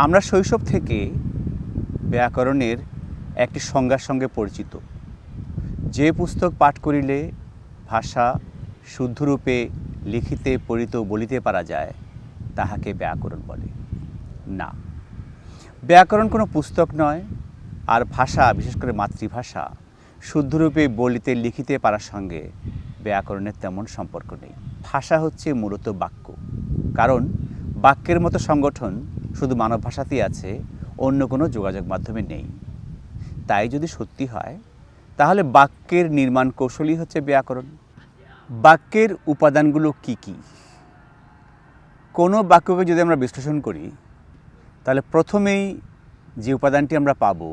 আমরা শৈশব থেকে ব্যাকরণের একটি সংজ্ঞার সঙ্গে পরিচিত। যে পুস্তক পাঠ করিলে ভাষা শুদ্ধরূপে লিখিতে, পড়িত বলিতে পারা যায়, তাহাকে ব্যাকরণ বলে। না। ব্যাকরণ কোনো পুস্তক নয়, আর ভাষা, বিশেষ করে মাতৃভাষা, শুদ্ধরূপে বলিতে, লিখিতে পারার সঙ্গে ব্যাকরণের তেমন সম্পর্ক নেই। ভাষা হচ্ছে মূলত বাক্য। কারণ বাক্যের মতো সংগঠন শুধু মানব ভাষাতেই আছে, অন্য কোনো যোগাযোগ মাধ্যমে নেই। তাই যদি সত্যি হয়, তাহলে বাক্যের নির্মাণ কৌশলই হচ্ছে ব্যাকরণ। বাক্যের উপাদানগুলো কি কি? কোনো বাক্যকে যদি আমরা বিশ্লেষণ করি, তাহলে প্রথমেই যে উপাদানটি আমরা পাবো,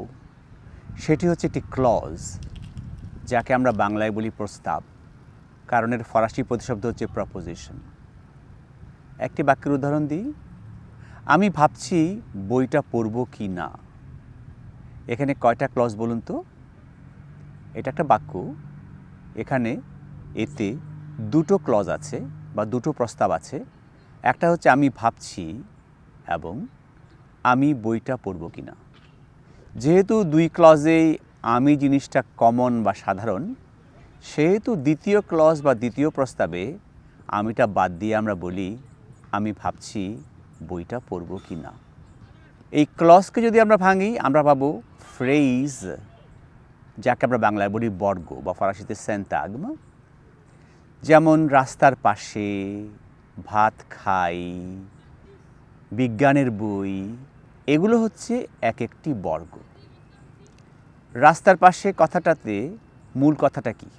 সেটি হচ্ছে একটি ক্লজ যাকে আমরা বাংলায় বলি প্রস্তাব কারণের ফরাসি প্রতিশব্দ হচ্ছে প্রপোজিশন একটি বাক্যের উদাহরণ দিই। আমি ভাবছি বইটা পড়ব কি না। এখানে কয়টা ক্লজ বলুন তো? এটা একটা বাক্য। এখানে এতে দুটো ক্লজ আছে বা দুটো প্রস্তাব আছে। একটা হচ্ছে আমি ভাবছি এবং আমি বইটা পড়ব কি না। যেহেতু দুই ক্লজেই আমি জিনিসটা কমন বা সাধারণ, সেহেতু দ্বিতীয় ক্লজ বা দ্বিতীয় প্রস্তাবে আমিটা বাদ দিয়ে আমরা বলি, আমি ভাবছি বইটা পড়ব কি না? এই ক্লজকে যদি আমরা ভাঙি, আমরা পাবো ফ্রেজ যাকে আমরা বাংলায় বলি বর্গ বা ফরাসিতে সেন্তাগম যেমন, রাস্তার পাশে ভাত খাই, বিজ্ঞানের বই, এগুলো হচ্ছে এক একটি বর্গ। রাস্তার পাশে কথাটাতে মূল কথাটা কি?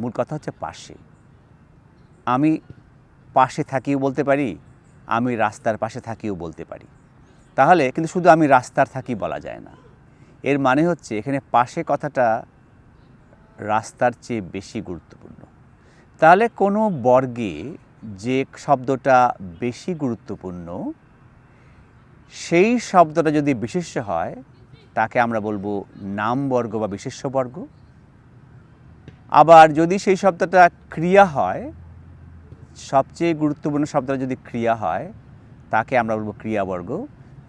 মূল কথা হচ্ছে পাশে। আমি পাশে থাকিও বলতে পারি? আমি রাস্তার পাশে থাকিও বলতে পারি। তাহলে কিন্তু শুধু আমি রাস্তার থাকি বলা যায় না। এর মানে হচ্ছে এখানে পাশে কথাটা রাস্তার চেয়ে বেশি গুরুত্বপূর্ণ। তাহলে কোনো বর্গে যে শব্দটা বেশি গুরুত্বপূর্ণ, সেই শব্দটা যদি বিশেষ্য হয়, তাকে আমরা বলব নামবর্গ বা বিশেষ্য বর্গ আবার যদি সেই শব্দটা ক্রিয়া হয় সবচেয়ে গুরুত্বপূর্ণ শব্দটা যদি ক্রিয়া হয়, তাকে আমরা বলব ক্রিয়াবর্গ।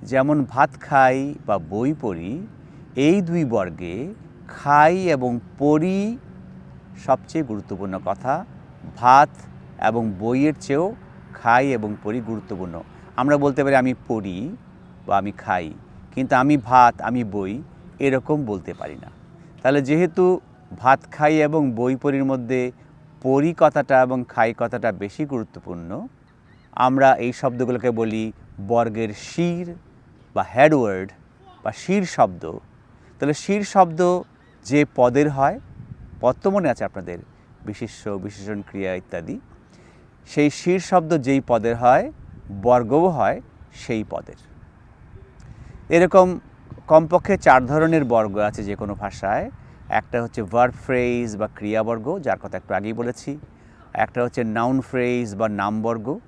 যেমন ভাত খাই বা বই পড়ি, এই দুই বর্গে খাই এবং পড়ি সবচেয়ে গুরুত্বপূর্ণ কথা। ভাত এবং বইয়ের চেয়েও খাই এবং পড়ি গুরুত্বপূর্ণ। আমরা বলতে পারি আমি পড়ি বা আমি খাই, কিন্তু আমি ভাত, আমি বই এরকম বলতে পারি না। তাহলে যেহেতু ভাত খাই এবং বই পড়ির মধ্যে পড়ি কথাটা এবং খাই কথাটা বেশি গুরুত্বপূর্ণ। আমরা এই শব্দগুলোকে বলি বর্গের শির বা হ্যাডওয়ার্ড বা শির শব্দ। তাহলে শির শব্দ যে পদের হয়, পদ তো মনে আছে আপনাদের বিশেষ্য বিশেষণ ক্রিয়া ইত্যাদি, সেই শির শব্দ যেই পদের হয়, বর্গও হয় সেই পদের। এরকম কমপক্ষে চার ধরনের বর্গ আছে যে কোনো ভাষায়। একটা হচ্ছে ভার্ব ফ্রেজ বা ক্রিয়াবর্গ, যার কথা একটু আগেই বলেছি। একটা হচ্ছে নাউন ফ্রেজ বা নামবর্গ।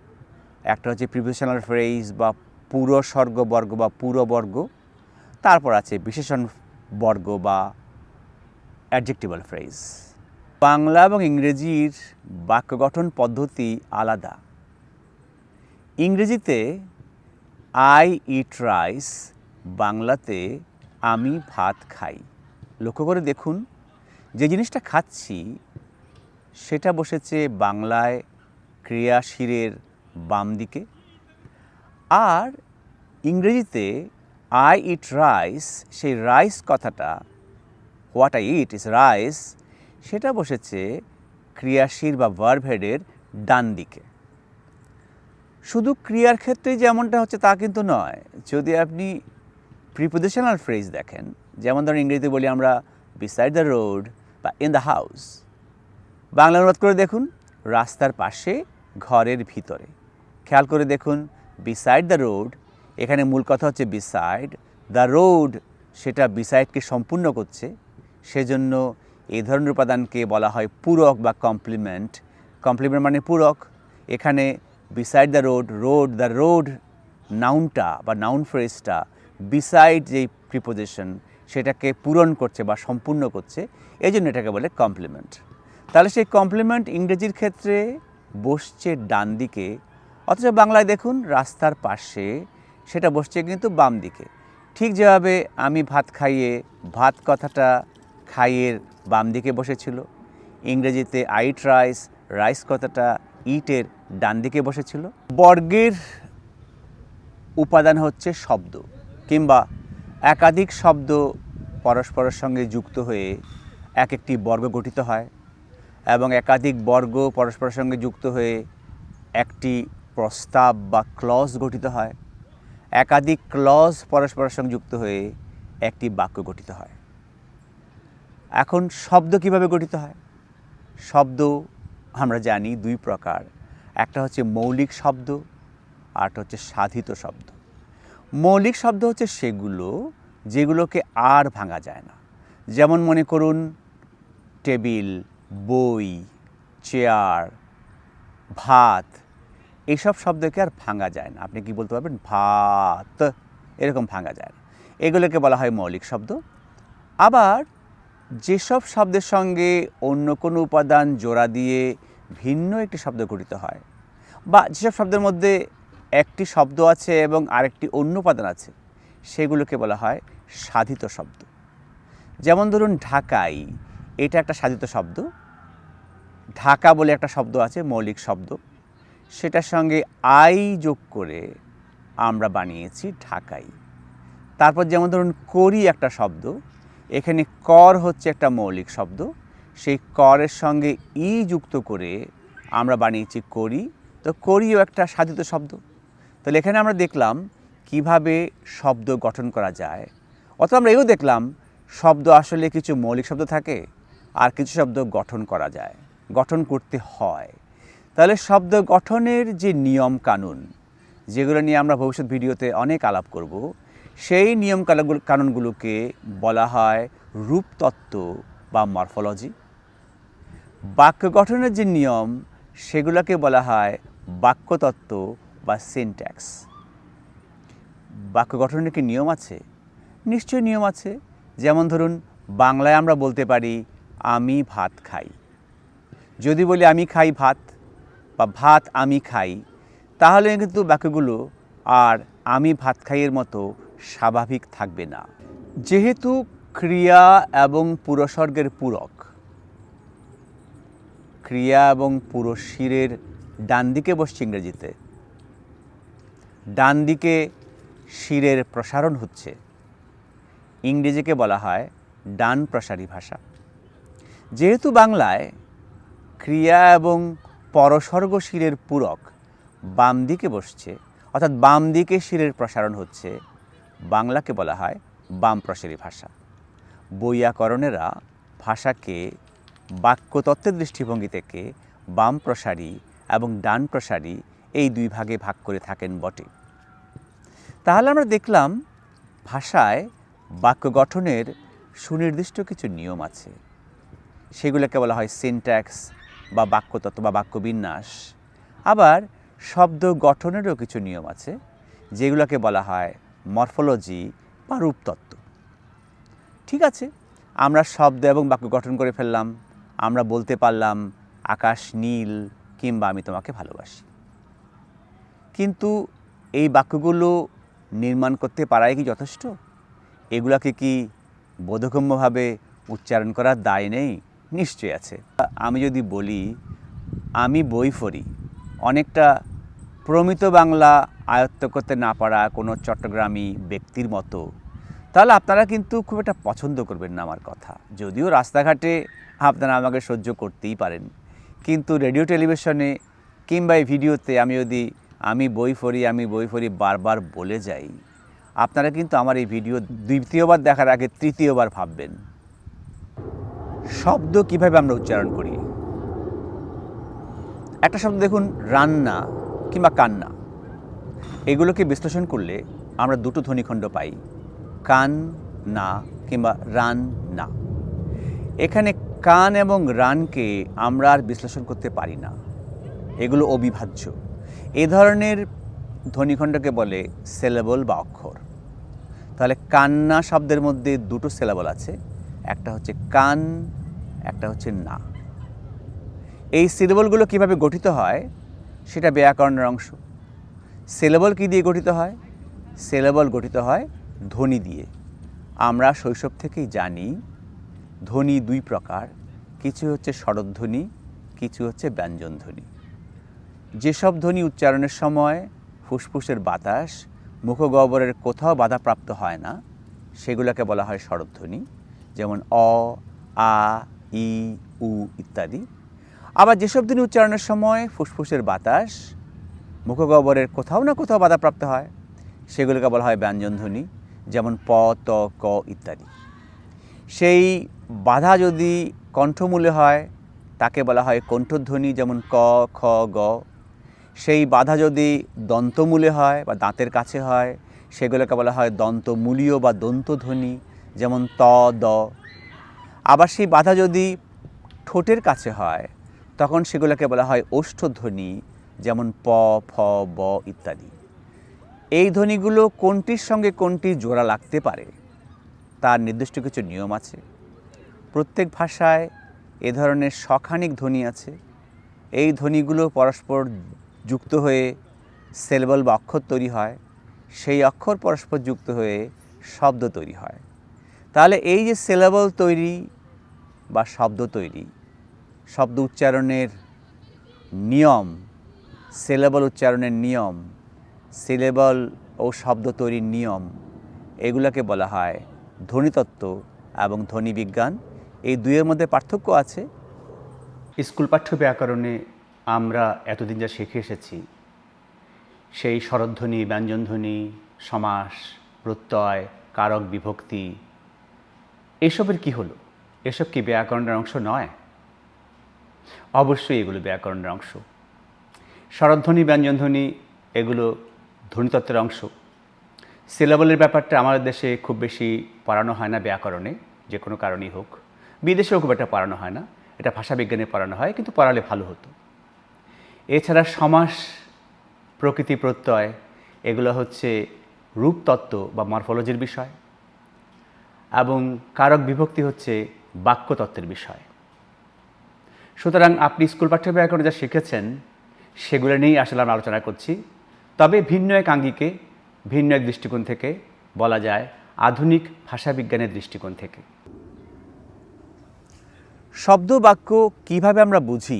একটা হচ্ছে প্রিভিশনাল ফ্রেজ বা পুরো বা পুরবর্গ। তারপর আছে বিশেষণ বর্গ বা অ্যাডজেক্টিভাল ফ্রেজ বাংলা এবং ইংরেজির বাক্য গঠন পদ্ধতি আলাদা। ইংরেজিতে আই ইট রাইস বাংলাতে আমি ভাত খাই। লক্ষ্য করে দেখুন, যে জিনিসটা খাচ্ছি, সেটা বসেছে বাংলায় ক্রিয়াশীলের বাম দিকে। আর ইংরেজিতে আই ইট রাইস সেই রাইস কথাটা what I eat is rice সেটা বসেছে ক্রিয়াশীল বা ভার্ভেডের ডান দিকে। শুধু ক্রিয়ার ক্ষেত্রেই যেমনটা হচ্ছে তা কিন্তু নয়, যদি আপনি প্রিপোজিশনাল ফ্রেজ দেখেন, যেমন ধরুন ইংরেজিতে বলি আমরা বিসাইড দ্য রোড বা ইন দ্য হাউস বাংলা অনুবাদ করে দেখুন, রাস্তার পাশে ঘরের ভিতরে। খেয়াল করে দেখুন বিসাইড দ্য রোড এখানে মূল কথা হচ্ছে বিসাইড দ্য রোড সেটা বিসাইডকে সম্পূর্ণ করছে। সেজন্য এই ধরনের উপাদানকে বলা হয় পূরক বা কমপ্লিমেন্ট কমপ্লিমেন্ট মানে পূরক। এখানে beside the road road the road নাউনটা বা নাউন ফ্রেজটা বিসাইড যেই প্রিপোজিশন সেটাকে পূরণ করছে বা সম্পূর্ণ করছে এই জন্য এটাকে বলে কমপ্লিমেন্ট তাহলে সেই কমপ্লিমেন্ট ইংরেজির ক্ষেত্রে বসছে ডান দিকে, অথচ বাংলায় দেখুন রাস্তার পাশে সেটা বসছে কিন্তু বাম দিকে। ঠিক যেভাবে আমি ভাত খাইয়ে, ভাত কথাটা খাইয়ের বাম দিকে বসেছিল, ইংরেজিতে আইট রাইস রাইস কথাটা ইটের ডান দিকে বসেছিল, বর্গের উপাদান হচ্ছে শব্দ। কিংবা একাধিক শব্দ পরস্পরের সঙ্গে যুক্ত হয়ে এক একটি বর্গ গঠিত হয় এবং একাধিক বর্গ পরস্পরের সঙ্গে যুক্ত হয়ে একটি প্রস্তাব বা ক্লজ গঠিত হয়। একাধিক ক্লজ পরস্পরের সঙ্গে যুক্ত হয়ে একটি বাক্য গঠিত হয়। এখন শব্দ কীভাবে গঠিত হয়? শব্দ আমরা জানি দুই প্রকার। একটা হচ্ছে মৌলিক শব্দ আরটা হচ্ছে সাধিত শব্দ। মৌলিক শব্দ হচ্ছে সেগুলো যেগুলোকে আর ভাঙা যায় না। যেমন মনে করুন, টেবিল, বই, চেয়ার, ভাত এইসব শব্দকে আর ভাঙা যায় না। আপনি কি বলতে পারবেন? ভাত, এরকম ভাঙা যায় না। এগুলোকে বলা হয় মৌলিক শব্দ। আবার যেসব শব্দের সঙ্গে অন্য কোনো উপাদান জোড়া দিয়ে ভিন্ন একটি শব্দ গঠিত হয় বা যেসব শব্দের মধ্যে একটি শব্দ আছে এবং আরেকটি অন্য উপাদান আছে। সেগুলোকে বলা হয় সাধিত শব্দ। যেমন ধরুন ঢাকাই, এটা একটা সাধিত শব্দ। ঢাকা বলে একটা শব্দ আছে, মৌলিক শব্দ। সেটার সঙ্গে আই যোগ করে আমরা বানিয়েছি ঢাকাই। তারপর যেমন ধরুন করি একটা শব্দ, এখানে কর হচ্ছে একটা মৌলিক শব্দ। সেই করের সঙ্গে ই যুক্ত করে আমরা বানিয়েছি করি। তো করিও একটা সাধিত শব্দ। তাহলে এখানে আমরা দেখলাম কীভাবে শব্দ গঠন করা যায়। অথবা আমরা এও দেখলাম শব্দ আসলে কিছু মৌলিক শব্দ থাকে আর কিছু শব্দ গঠন করা যায়, গঠন করতে হয়। তাহলে শব্দ গঠনের যে নিয়ম কানুন, যেগুলো নিয়ে আমরা ভবিষ্যৎ ভিডিওতে অনেক আলাপ করব, সেই নিয়ম কানুনগুলোকে বলা হয় রূপতত্ত্ব বা মরফোলজি। বাক্য গঠনের যে নিয়ম, সেগুলোকে বলা হয় বাক্যতত্ত্ব বা সিনট্যাক্স বাক্য গঠনের কি নিয়ম আছে? নিশ্চয়ই নিয়ম আছে। যেমন ধরুন, বাংলায় আমরা বলতে পারি, আমি ভাত খাই। যদি বলি, আমি খাই ভাত বা, ভাত আমি খাই তাহলে কিন্তু বাক্যগুলো আর আমি ভাত খাইয়ের মতো স্বাভাবিক থাকবে না। যেহেতু ক্রিয়া এবং পুরসর্গের পূরক, ক্রিয়া এবং পুরশিরের ডান দিকে বসছে ইংরেজিতে ডান দিকে শিরের প্রসারণ হচ্ছে। ইংরেজিকে বলা হয় ডান প্রসারী ভাষা। যেহেতু বাংলায় ক্রিয়া এবং পরসর্গ শিরের পূরক বাম দিকে বসছে, অর্থাৎ বাম দিকে শিরের প্রসারণ হচ্ছে, বাংলাকে বলা হয় বাম প্রসারী ভাষা। বৈয়াকরণেরা ভাষাকে বাক্যতত্ত্বের দৃষ্টিভঙ্গি থেকে বাম প্রসারী এবং ডান প্রসারী এই দুই ভাগে ভাগ করে থাকেন বটে। তাহলে আমরা দেখলাম ভাষায় বাক্য গঠনের সুনির্দিষ্ট কিছু নিয়ম আছে। সেগুলোকে বলা হয় সিনট্যাক্স বা বাক্যতত্ত্ব বা বাক্যবিন্যাস। আবার শব্দ গঠনেরও কিছু নিয়ম আছে, যেগুলোকে বলা হয় মরফোলজি বা রূপতত্ত্ব। ঠিক আছে, আমরা শব্দ এবং বাক্য গঠন করে ফেললাম, আমরা বলতে পারলাম আকাশ নীল কিংবা আমি তোমাকে ভালোবাসি। কিন্তু এই বাক্যগুলো নির্মাণ করতে পারাই কি যথেষ্ট? এগুলাকে কি বোধগম্যভাবে উচ্চারণ করার দায় নেই? নিশ্চয়ই আছে। আমি যদি বলি, আমি বই পড়ি। অনেকটা প্রমিত বাংলা আয়ত্ত করতে না পারা কোনো চট্টগ্রামী ব্যক্তির মতো। তাহলে আপনারা কিন্তু খুব একটা পছন্দ করবেন না আমার কথা। যদিও রাস্তাঘাটে আপনারা আমাকে সহ্য করতেই পারেন। কিন্তু রেডিও, টেলিভিশনে কিংবা এই ভিডিওতে আমি যদি আমি বই পড়ি, আমি বই পড়ি, বারবার বলে যাই। আপনারা কিন্তু আমার এই ভিডিও দ্বিতীয়বার দেখার আগে তৃতীয়বার ভাববেন, শব্দ কীভাবে আমরা উচ্চারণ করি? একটা শব্দ দেখুন, রান্না কিংবা কান্না। এগুলোকে বিশ্লেষণ করলে আমরা দুটো ধ্বনিখণ্ড পাই, কান না কিংবা রান না। এখানে কান এবং রানকে আমরা আর বিশ্লেষণ করতে পারি না। এগুলো অবিভাজ্য। এ ধরনের ধ্বনিখণ্ডকে বলে সেলেবল বা অক্ষর। তাহলে কান্না শব্দের মধ্যে দুটো সেলেবল আছে, একটা হচ্ছে কান, একটা হচ্ছে না। এই সিলেবলগুলো কীভাবে গঠিত হয়, সেটা ব্যাকরণের অংশ। সিলেবল কী দিয়ে গঠিত হয়? সিলেবল গঠিত হয় ধ্বনি দিয়ে। আমরা শৈশব থেকেই জানি, ধ্বনি দুই প্রকার, কিছু হচ্ছে স্বরধ্বনি, কিছু হচ্ছে ব্যঞ্জনধ্বনি। যেসব ধ্বনি উচ্চারণের সময় ফুসফুসের বাতাস, মুখগহ্বরের কোথাও বাধাপ্রাপ্ত হয় না, সেগুলোকে বলা হয় স্বরধ্বনি, যেমন অ, আ, ই, উ ইত্যাদি। আবার যেসব ধ্বনি উচ্চারণের সময় ফুসফুসের বাতাস, মুখগহ্বরের কোথাও না কোথাও বাধাপ্রাপ্ত হয়, সেগুলোকে বলা হয় ব্যঞ্জনধ্বনি যেমন প, ত, ক ইত্যাদি। সেই বাধা যদি কণ্ঠমূলে হয়, তাকে বলা হয় কণ্ঠধ্বনি, যেমন ক, খ, গ সেই বাধা যদি দন্তমূলে হয় বা দাঁতের কাছে হয়, সেগুলোকে বলা হয় দন্তমূলীয় বা দন্তধ্বনি, যেমন ত, দ। আবার সেই বাধা যদি ঠোঁটের কাছে হয়, তখন সেগুলোকে বলা হয় ওষ্ঠধ্বনি, যেমন প, ফ, ব ইত্যাদি। এই ধ্বনিগুলো কোনটির সঙ্গে কোনটি জোড়া লাগতে পারে, তার নির্দিষ্ট কিছু নিয়ম আছে। প্রত্যেক ভাষায় এ ধরনের সখানিক ধ্বনি আছে। এই ধ্বনিগুলো পরস্পর যুক্ত হয়ে সেলবল বা অক্ষর তৈরি হয়, সেই অক্ষর পরস্পর যুক্ত হয়ে শব্দ তৈরি হয়। তাহলে এই যে সেলেবল তৈরি বা শব্দ তৈরি, শব্দ উচ্চারণের নিয়ম, সিলেবল উচ্চারণের নিয়ম, সিলেবল ও শব্দ তৈরির নিয়ম, এগুলোকে বলা হয় ধ্বনিতত্ত্ব এবং ধ্বনি বিজ্ঞান। এই দুইয়ের মধ্যে পার্থক্য আছে। স্কুল পাঠ্য ব্যাকরণে আমরা এতদিন যা শিখে এসেছি, সেই স্বরধ্বনি ব্যঞ্জনধ্বনি, সমাস, প্রত্যয়, কারক বিভক্তি, এসবের কি হলো? এসব কি ব্যাকরণের অংশ নয়? অবশ্যই এগুলো ব্যাকরণের অংশ। স্বরধ্বনি ব্যঞ্জনধ্বনি এগুলো ধ্বনিতত্ত্বের অংশ। সিলেবলের ব্যাপারটা আমাদের দেশে খুব বেশি পড়ানো হয় না ব্যাকরণে, যে কোনো কারণেই হোক। বিদেশেও খুব একটা পড়ানো হয় না। এটা ভাষাবিজ্ঞানে পড়ানো হয়, কিন্তু পড়ালে ভালো হতো। এছাড়া সমাস প্রকৃতি প্রত্যয়, এগুলো হচ্ছে রূপতত্ত্ব বা মরফোলজির বিষয় এবং কারক বিভক্তি হচ্ছে বাক্যতত্ত্বের বিষয়। সুতরাং আপনি স্কুল পাঠ্য ব্যাকরণে যা শিখেছেন, সেগুলো নিয়েই আসলে আমরা আলোচনা করছি। তবে ভিন্ন এক আঙ্গিকে, ভিন্ন এক দৃষ্টিকোণ থেকে বলা যায় আধুনিক ভাষাবিজ্ঞানের দৃষ্টিকোণ থেকে। শব্দ বাক্য কীভাবে আমরা বুঝি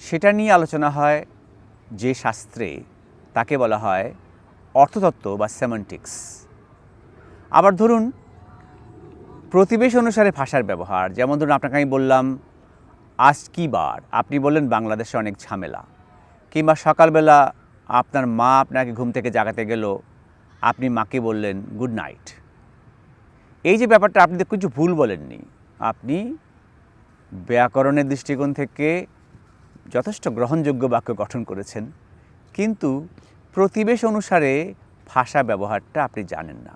সেটা নিয়ে আলোচনা হয় যে শাস্ত্রে তাকে বলা হয় অর্থতত্ত্ব বা সেমান্টিক্স আবার ধরুন, প্রতিবেশ অনুসারে ভাষার ব্যবহার, যেমন ধরুন আপনাকে আমি বললাম, আজ কী বার? আপনি বললেন, বাংলাদেশে অনেক ঝামেলা। কিংবা সকালবেলা আপনার মা আপনাকে ঘুম থেকে জাগাতে গেল, আপনি মাকে বললেন, গুড নাইট। এই যে ব্যাপারটা আপনি কিছু ভুল বলেননি। আপনি ব্যাকরণের দৃষ্টিকোণ থেকে যথেষ্ট গ্রহণযোগ্য বাক্য গঠন করেছেন, কিন্তু প্রতিবেশ অনুসারে ভাষা ব্যবহারটা আপনি জানেন না।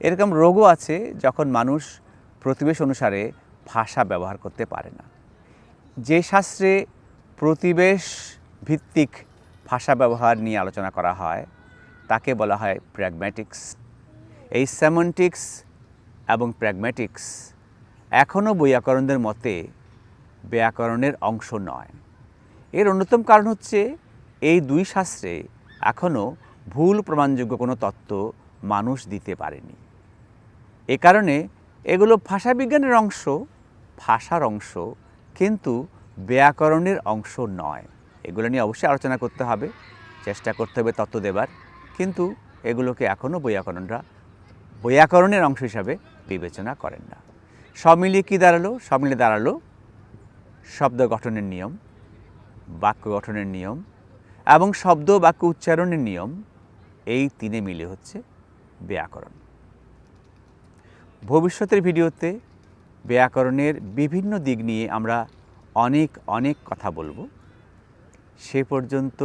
এরকম রোগও আছে যখন মানুষ প্রতিবেশ অনুসারে ভাষা ব্যবহার করতে পারে না। যে শাস্ত্রে প্রতিবেশ ভিত্তিক ভাষা ব্যবহার নিয়ে আলোচনা করা হয়, তাকে বলা হয় প্র্যাগম্যাটিক্স এই স্যামন্টিক্স এবং প্র্যাগম্যাটিক্স এখনও বৈয়াকরণদের মতে ব্যাকরণের অংশ নয়। এর অন্যতম কারণ হচ্ছে এই দুই শাস্ত্রে এখনও ভুল প্রমাণযোগ্য কোনো তত্ত্ব মানুষ দিতে পারেনি। এ কারণে এগুলো ভাষাবিজ্ঞানের অংশ, ভাষার অংশ, কিন্তু ব্যাকরণের অংশ নয়। এগুলো নিয়ে অবশ্যই আলোচনা করতে হবে, চেষ্টা করতে হবে তত্ত্ব দেবার, কিন্তু এগুলোকে এখনও বৈয়াকরণরা বৈয়াকরণের অংশ হিসাবে বিবেচনা করেন না। সব মিলিয়ে কী দাঁড়াল? সব মিলিয়ে দাঁড়াল শব্দ গঠনের নিয়ম। বাক্য গঠনের নিয়ম এবং শব্দ বাক্য উচ্চারণের নিয়ম, এই তিনে মিলে হচ্ছে ব্যাকরণ। ভবিষ্যতের ভিডিওতে ব্যাকরণের বিভিন্ন দিক নিয়ে আমরা অনেক অনেক কথা বলব। সে পর্যন্ত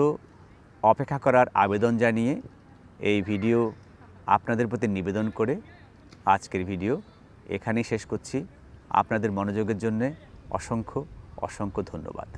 অপেক্ষা করার আবেদন জানিয়ে এই ভিডিও আপনাদের প্রতি নিবেদন করে আজকের ভিডিও এখানেই শেষ করছি। আপনাদের মনোযোগের জন্যে অসংখ্য অসংখ্য ধন্যবাদ।